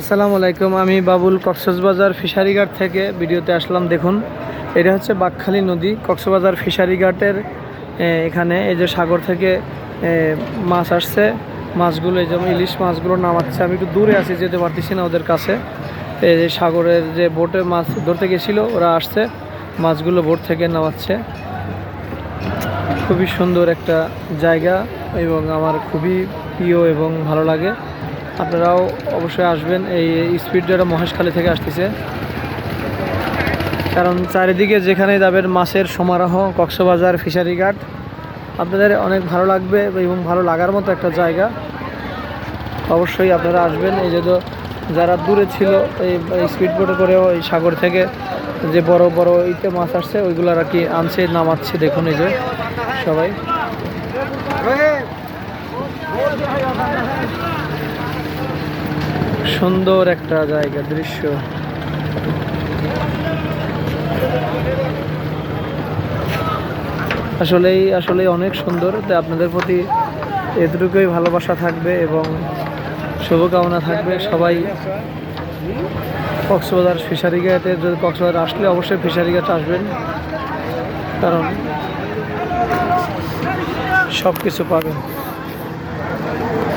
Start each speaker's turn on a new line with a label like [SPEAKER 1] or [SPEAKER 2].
[SPEAKER 1] আসসালামু আলাইকুম, আমি বাবুল কক্সবাজার ফিশারি ঘাট থেকে ভিডিওতে আসলাম। দেখুন, এটা হচ্ছে বাকখালী নদী, কক্সবাজার ফিশারি ঘাটের এখানে এই যে সাগর থেকে মাছ আসছে। মাছগুলো, এই যেমন ইলিশ মাছগুলো নামাচ্ছে। আমি একটু দূরে আছি, যেতে পারতেছি না ওদের কাছে। এই যে সাগরের যে বোটে মাছ ধরতে গেছিল, ওরা আসছে, মাছগুলো বোট থেকে নামাচ্ছে। খুবই সুন্দর একটা জায়গা এবং আমার খুবই প্রিয় এবং ভালো লাগে। আপনারাও অবশ্যই আসবেন। এই স্পিড যেটা মহেশখালী থেকে আসতেছে। কারণ চারিদিকে যেখানে যাবেন, মাছের সমারোহ, কক্সবাজার ফিশারি ঘাট, আপনাদের অনেক ভালো লাগবে এবং ভালো লাগার মতো একটা জায়গা। অবশ্যই আপনারা আসবেন। এই যে তো যারা দূরে ছিল, এই স্পিড বোটে করেও এই সাগর থেকে যে বড় বড় ইতে মাছ আসছে ওইগুলো আর কি আনছে, নামাচ্ছে দেখুন এই যে সবাই। সুন্দর একটা জায়গা, দৃশ্য। আসলেই আসলেই অনেক সুন্দর। তাই আপনাদের প্রতি এতটুকুই ভালোবাসা থাকবে এবং শুভকামনা থাকবে। সবাই কক্সবাজার ফিশারি ঘাটে, যদি কক্সবাজার আসলে অবশ্যই ফিশারি ঘাট আসবেন। কারণ সব কিছু পাবেন।